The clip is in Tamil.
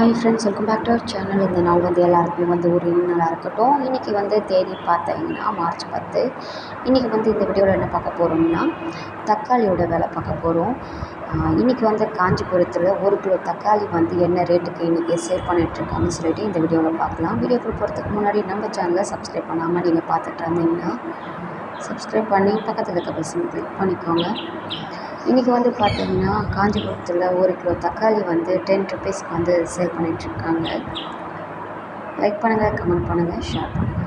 Hi friends welcome back to our channel இந்த நாள் வந்து எல்லாருக்குமே வந்து ஒரு நல்லா இருக்கட்டும். இன்றைக்கி வந்து தேதி பார்த்தீங்கன்னா மார்ச் பத்து. இன்றைக்கி வந்து இந்த வீடியோவில் என்ன பார்க்க போகிறோம்னா தக்காளியோட விலை பார்க்க போகிறோம் இன்றைக்கி வந்து காஞ்சிபுரத்தில் ஒரு கிலோ தக்காளி வந்து என்ன ரேட்டுக்கு இன்றைக்கி சேல் பண்ணிகிட்ருக்காங்கன்னு சொல்லிட்டு இந்த வீடியோவில் பார்க்கலாம். வீடியோக்குள்ள போகிறதுக்கு முன்னாடி நம்ம சேனலை சப்ஸ்கிரைப் பண்ணாமல் நீங்கள் பார்த்துட்டு இருந்தீங்கன்னா சப்ஸ்கிரைப் பண்ணி பக்கத்தில் இருக்க பசங்க கிளிக் பண்ணிக்கோங்க. இன்றைக்கி வந்து பார்த்தீங்கன்னா காஞ்சிபுரத்தில் ஒரு கிலோ தக்காளி வந்து டென் ருபீஸ்க்கு வந்து சேல் பண்ணிகிட்ருக்காங்க லைக் பண்ணுங்கள் கமெண்ட் பண்ணுங்கள் ஷேர் பண்ணுங்கள்